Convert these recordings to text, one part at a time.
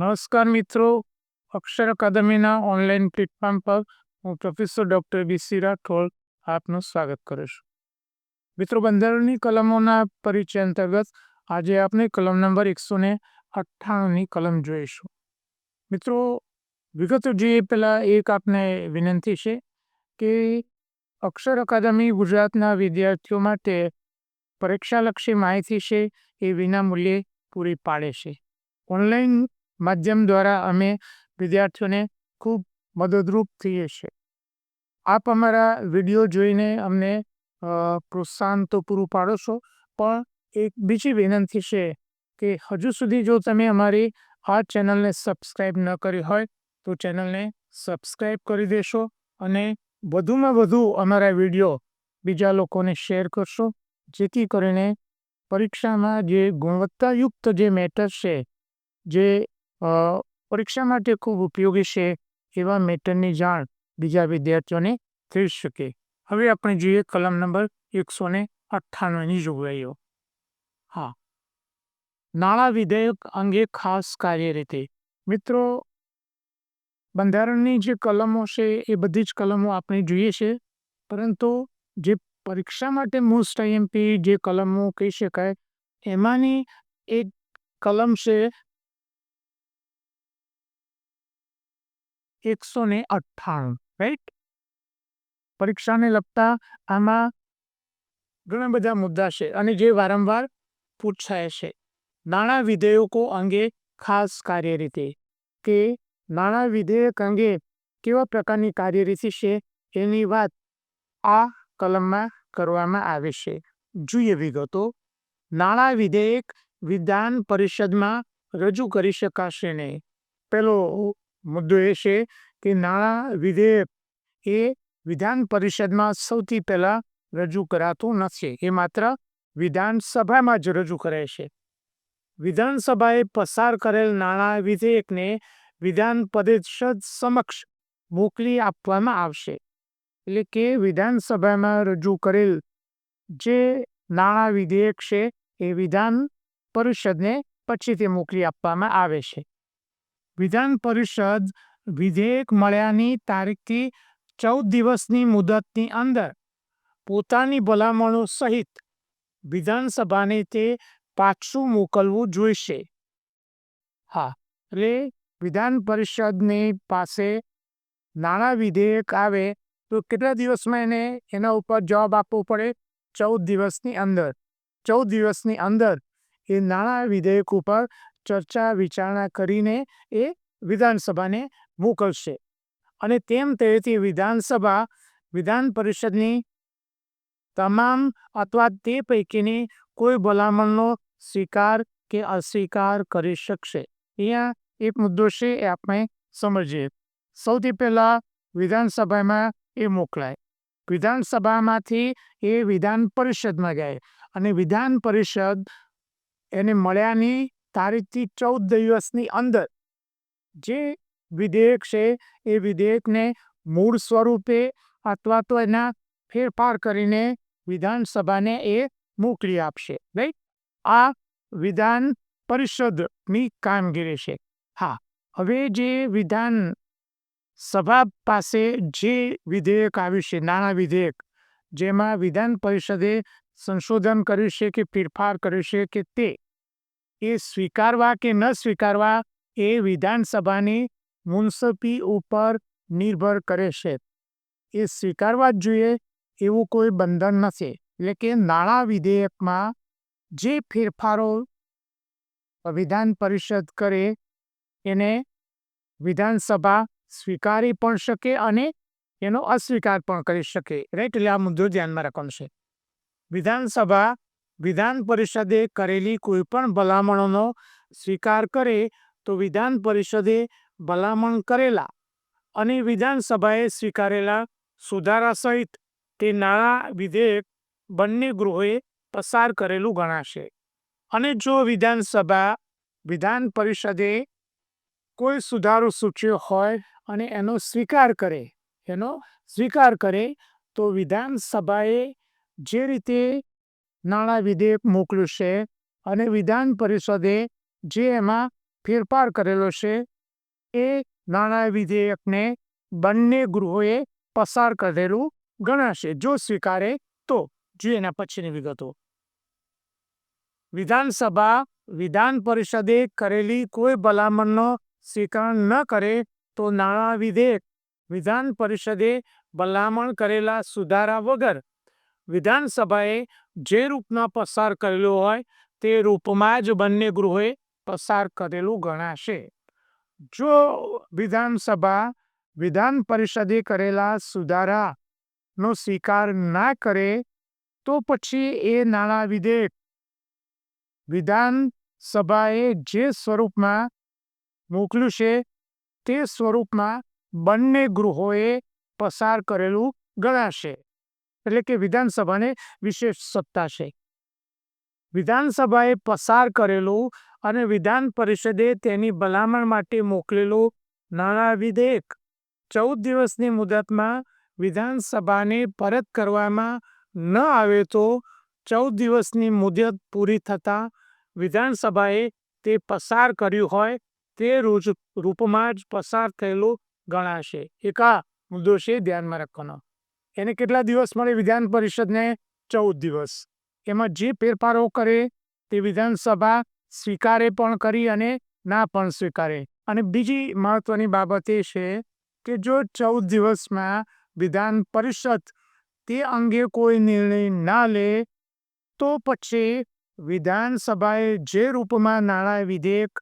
નમસ્કાર મિત્રો. અક્ષર અકાદમીના online platform પર હું પ્રોફેસર ડૉક્ટર બીસી રાઠોડ આપનું સ્વાગત કરું છું. મિત્રો, બંધારણની કલમોના પરિચય અંતર્ગત આજે આપણે કલમ નંબર એકસો ને અઠ્ઠાણુંની કલમ જોઈશું. મિત્રો, વિગતો જોઈએ પહેલાં એક આપને વિનંતી છે કે અક્ષર અકાદમી ગુજરાતના વિદ્યાર્થીઓ માટે પરીક્ષાલક્ષી માહિતી છે એ વિના મૂલ્યે પૂરી પાડે છે. ઓનલાઈન માધ્યમ દ્વારા અમે વિદ્યાર્થીઓને ખૂબ મદદરૂપ થઈએ છીએ. આપ અમારા વીડિયો જોઈને અમને પ્રોત્સાહન તો પૂરું પાડો છો, પણ એક બીજી વિનંતી છે કે હજુ સુધી જો તમે અમારી આ ચેનલને સબસ્ક્રાઈબ ન કરી હોય, તો ચેનલને સબસ્ક્રાઈબ કરી દેશો અને વધુમાં વધુ અમારા વીડિયો બીજા લોકોને શેર કરશો, જેથી કરીને પરીક્ષામાં જે ગુણવત્તાયુક્ત જે મેટર છે, જે પરીક્ષા માટે ખૂબ ઉપયોગી છે એવા મેટરની જાણ બીજા વિદ્યાર્થીઓને થઈ શકે. હવે આપણે જોઈએ કલમ નંબર એકસો ને અઠ્ઠાણુંની જોગવાઈઓ. હા. નાણાં વિધેયક અંગે ખાસ કાર્યરીતિ. મિત્રો, બંધારણની જે કલમો છે એ બધી જ કલમો આપણે જોઈએ છે, પરંતુ જે પરીક્ષા માટે મોસ્ટ આઈએમપી જે કલમો કહી શકાય, એમાંની એક કલમ છે એકસો ને અઠ્ઠાણું રાઈટ પરીક્ષાને લગતા આમાં ઘણા બધા મુદ્દા છે અને જે વારંવાર પૂછાય છે. નાણાં વિધેયકો અંગે ખાસ કાર્યરીતિ કે નાણાં વિધેયક અંગે કેવા પ્રકારની કાર્યરીતિ છે એની વાત આ કલમમાં કરવામાં આવે છે. જોઈએ વિગતો. નાણાં વિધેયક વિધાન પરિષદમાં રજૂ કરી શકાશે નહીં. પેલો મુદ્દો એ છે કે નાણાં વિધેયક એ વિધાન પરિષદમાં સૌથી પહેલાં રજૂ કરાતું નથી. એ માત્ર વિધાનસભામાં જ રજૂ કરે છે. વિધાનસભાએ પસાર કરેલ નાણાં વિધેયકને વિધાન પરિષદ સમક્ષ મોકલી આપવામાં આવશે. એટલે કે વિધાનસભામાં રજૂ કરેલ જે નાણાં વિધેયક છે એ વિધાન પરિષદને પછીથી મોકલી આપવામાં આવે છે. વિધાન પરિષદ વિધેયક મળ્યાની તારીખથી ચૌદ દિવસની મુદતની અંદર પોતાની ભલામણો સહિત વિધાનસભાને તે પાછું મોકલવું જોઈશે. હા, એટલે વિધાન પરિષદની પાસે નાણાં વિધેયક આવે તો કેટલા દિવસમાં એને એના ઉપર જવાબ આપવો પડે? ચૌદ દિવસની અંદર. ચૌદ દિવસની અંદર એ નાણાં વિધેયક ઉપર ચર્ચા વિચારણા કરીને એ વિધાનસભાને મોકલશે. અને તેમ તેથી વિધાનસભા, વિધાન પરિષદની તમામ અથવા તે પૈકીની કોઈ ભલામણનો સ્વીકાર કે અસ્વીકાર કરી શકશે. અહીંયા એક મુદ્દો છે એ આપણે સમજીએ. સૌથી પહેલાં વિધાનસભામાં એ મોકલાય. વિધાનસભામાંથી એ વિધાન પરિષદમાં જાય. અને વિધાન પરિષદ એને મળ્યાની તારીખથી ચૌદ દિવસની અંદર, જે વિધેયક છે, એ વિધેયકને મૂળ સ્વરૂપે અથવા તો એના ફેરફાર કરીને વિધાનસભાને એ મોકલી આપશે રાઈટ આ વિધાન પરિષદની કામગીરી છે. હા, હવે જે વિધાન સભા પાસે જે વિધેયક આવ્યું છે, નાણાં વિધેયક, જેમાં વિધાન પરિષદે સંશોધન કર્યું છે કે ફેરફાર કર્યું છે કે તે એ સ્વીકારવા કે ન સ્વીકારવા એ વિધાનસભાની મુનસફી ઉપર નિર્ભર કરે છે. એ સ્વીકારવા જ જોઈએ એવું કોઈ બંધન નથી. એટલે કે નાણાં વિધેયકમાં જે ફેરફારો વિધાન પરિષદ કરે એને વિધાનસભા સ્વીકારી પણ શકે અને એનો અસ્વીકાર પણ કરી શકે. રાઈટ? એટલે આ મુદ્દો ધ્યાનમાં રાખવાનો છે. વિધાનસભા વિધાન પરિષદે કરેલી કોઈ પણ ભલામણોનો સ્વીકાર કરે તો વિધાન પરિષદે ભલામણ કરેલા અને વિધાનસભાએ સ્વીકારેલા સુધારા સહિત તે નાણાં વિધેયક બંને ગૃહોએ પસાર કરેલું ગણાશે. અને જો વિધાનસભા વિધાન પરિષદે કોઈ સુધારો સૂચ્યો હોય અને એનો સ્વીકાર કરે, એનો સ્વીકાર કરે તો વિધાનસભાએ જે રીતે નાણાં વિધેયક મોકલ્યું છે અને વિધાન પરિષદે જે એમાં ફેરફાર કરેલો છે એ નાણાં વિધેયકને બંને ગૃહોએ પસાર કરેલું ગણાશે. જો સ્વીકારે તો જોઈએ એના પછીની વિગતો. વિધાનસભા, વિધાન પરિષદે કરેલી કોઈ ભલામણનો સ્વીકાર ન કરે તો નાણાં વિધેયક વિધાન પરિષદે ભલામણ કરેલા સુધારા વગર વિધાનસભાએ જે રૂપમાં પસાર કરેલો હોય, તે રૂપમાં જ બંને ગૃહોએ પસાર કરેલું ગણાશે. જો વિધાનસભા વિધાન પરિષદે કરેલા સુધારાનો સ્વીકાર ના કરે, તો પછી એ નાણાં વિધેયક વિધાનસભાએ જે સ્વરૂપમાં મોકલ્યું છે, તે સ્વરૂપમાં બંને ગૃહોએ પસાર કરેલું ગણાશે. એટલે કે વિધાનસભાને વિશેષ સત્તા છે. વિધાનસભાએ પસાર કરેલું અને વિધાન પરિષદે તેની ભલામણ માટે મોકલેલું નાણાં વિધેયક. ચૌદ દિવસની મુદતમાં વિધાનસભાને પરત કરવામાં ન આવે તો ચૌદ દિવસની મુદત પૂરી થતાં વિધાનસભાએ તે પસાર કર્યું હોય તે રૂજ, રૂપમાં જ પસાર થયેલું ગણાશે. એક આ મુદ્દો છે ધ્યાનમાં રાખવાનો. એને કેટલા દિવસ મળે? વિધાન પરિષદને ચૌદ દિવસ. એમાં જે ફેરફારો કરે તે વિધાનસભા સ્વીકારે પણ કરી અને ના પણ સ્વીકારે. અને બીજી મહત્વની બાબત એ છે કે જો ચૌદ દિવસમાં વિધાન પરિષદ તે અંગે કોઈ નિર્ણય ના લે, તો પછી વિધાનસભાએ જે રૂપમાં નાણાં વિધેયક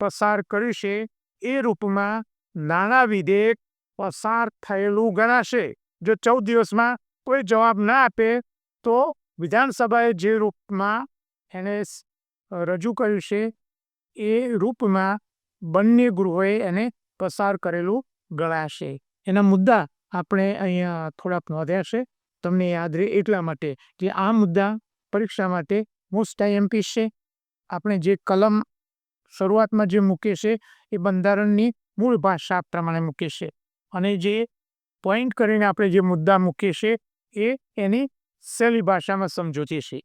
પસાર કર્યું છે એ રૂપમાં નાણાં વિધેયક પસાર થયેલું ગણાશે. જો ચૌદ દિવસમાં કોઈ જવાબ ના આપે, તો વિધાનસભાએ જે રૂપમાં એને રજૂ કર્યું છે, એ રૂપમાં બંને ગૃહોએ એને પસાર કરેલું ગણાશે. એના મુદ્દા આપણે અહીંયા થોડાક નોંધ્યા છે. તમને યાદ રહે એટલા માટે કે આ મુદ્દા પરીક્ષા માટે મોસ્ટ આઈએમપી છે. આપણે જે કલમ શરૂઆતમાં જે મૂકીએ છે, એ બંધારણની મૂળ ભાષા પ્રમાણે મૂકીએ છે. અને જે પોઈન્ટ કરીને આપણે જે મુદ્દા મૂકીએ છીએ, એ એની સહેલી ભાષામાં સમજૂતી છે.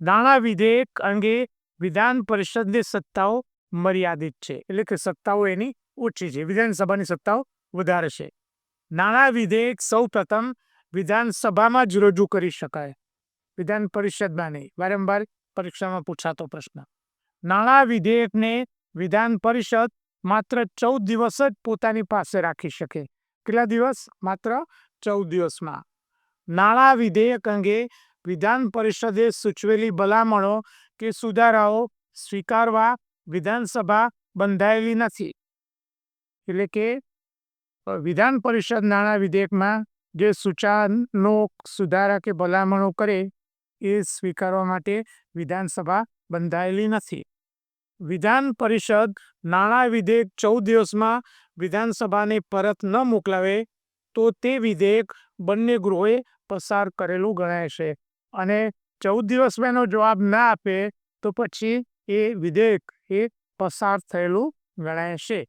નાણાં વિધેયક અંગે વિધાન પરિષદની સત્તાઓ મર્યાદિત છે, એટલે કે સત્તાઓ એની ઓછી છે, વિધાનસભાની સત્તાઓ વધારે છે. નાણાં વિધેયક સૌ પ્રથમ વિધાનસભામાં જ રજૂ કરી શકાય. વિધાન પરિષદમાં નહીં, વારંવાર પરીક્ષામાં પૂછાતો પ્રશ્ન. નાણાં વિધેયકને વિધાન પરિષદ માત્ર ચૌદ દિવસ જ પોતાની પાસે રાખી શકે. કેટલા દિવસ? માત્ર ચૌદ દિવસમાં. નાણાં વિધેયક અંગે વિધાન પરિષદે સૂચવેલી ભલામણો કે સુધારાઓ સ્વીકારવા વિધાનસભા બંધાયેલી નથી. એટલે કે વિધાન પરિષદ નાણાં વિધેયકમાં જે સૂચનો સુધારા કે ભલામણો કરે એ સ્વીકારવા માટે વિધાનસભા બંધાયેલી નથી. વિધાન પરિષદ નાણાં વિધેયક ચૌદ દિવસમાં વિધાનસભાને પરત ન મોકલાવે તો તે વિધેયક બંને ગૃહોએ પસાર કરેલું ગણાય છે. અને ચૌદ દિવસમાં એનો જવાબ ના આપે તો પછી એ વિધેયક એ પસાર થયેલું ગણાય છે.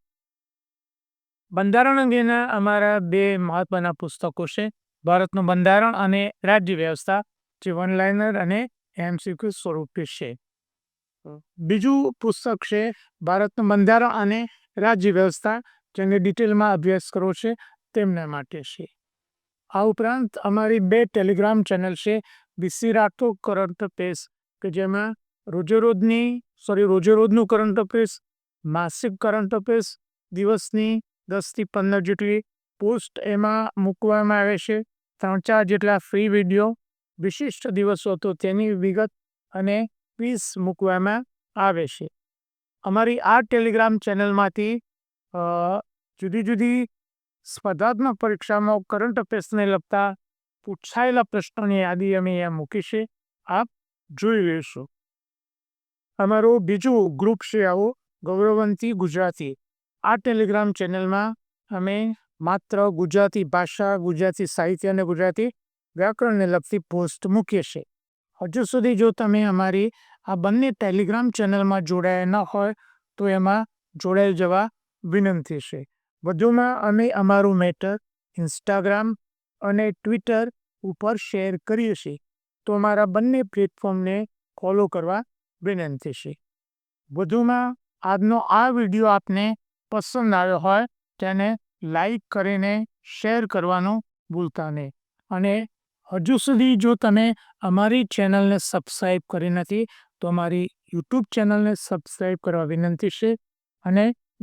બંધારણ અંગેના અમારા બે મહત્વના પુસ્તકો છે. ભારતનું બંધારણ અને રાજ્ય વ્યવસ્થા જે વનલાઇનર અને એમસીક્યુ સ્વરૂપે છે. બીજું પુસ્તક છે ભારતનું બંધારણ અને રાજ્ય વ્યવસ્થા જેને ડિટેલમાં અભ્યાસ કરવો છે, તેમના માટે છે. આ ઉપરાંત અમારી બે ટેલિગ્રામ ચેનલ છે બીસી રાઠોડ કરંટ અફેર્સ, કે જેમાં રોજેરોજની, સોરી, રોજેરોજનું કરંટ અફેર્સ, માસિક કરંટ અફેર્સ, દિવસની દસથી પંદર જેટલી પોસ્ટ એમાં મૂકવામાં આવે છે ત્રણ ચાર જેટલા ફ્રી વીડિયો, વિશિષ્ટ દિવસો તો તેની વિગત અને ક્વિઝ મૂકવામાં આવે છે. અમારી આ ટેલિગ્રામ ચેનલમાંથી જુદી જુદી સ્પર્ધાત્મક પરીક્ષામાં કરંટ અફેર્સને લગતા પૂછાયેલા પ્રશ્નોની યાદી અમે અહીંયા મૂકી છે. આપ જોઈ લેશો. અમારું બીજું ગ્રુપ છે આવું, ગૌરવંતી ગુજરાતી. આ ટેલિગ્રામ ચેનલમાં અમે માત્ર ગુજરાતી ભાષા, ગુજરાતી સાહિત્ય અને ગુજરાતી વ્યાકરણને લગતી પોસ્ટ મૂકીએ છીએ. હજુ સુધી જો તમે અમારી આ બંને ટેલિગ્રામ ચેનલમાં જોડાયા ન હોય, તો એમાં જોડાઈ જવા વિનંતી છે. વધુમાં અમે અમારું મેટર ઇન્સ્ટાગ્રામ અને ટ્વિટર ઉપર શેર કરીએ છીએ. તો અમારા બંને પ્લેટફોર્મને ફોલો કરવા વિનંતી છે. વધુમાં આજનો આ વીડિયો આપને પસંદ આવ્યો હોય તેને લાઈક કરીને શેર કરવાનું ભૂલતા નહીં. અને હજુ સુધી જો તમે અમારી ચેનલને સબસ્ક્રાઈબ કરી નથી તો અમારી યુટ્યુબ ચેનલને સબસ્ક્રાઈબ કરવા વિનંતી છે અને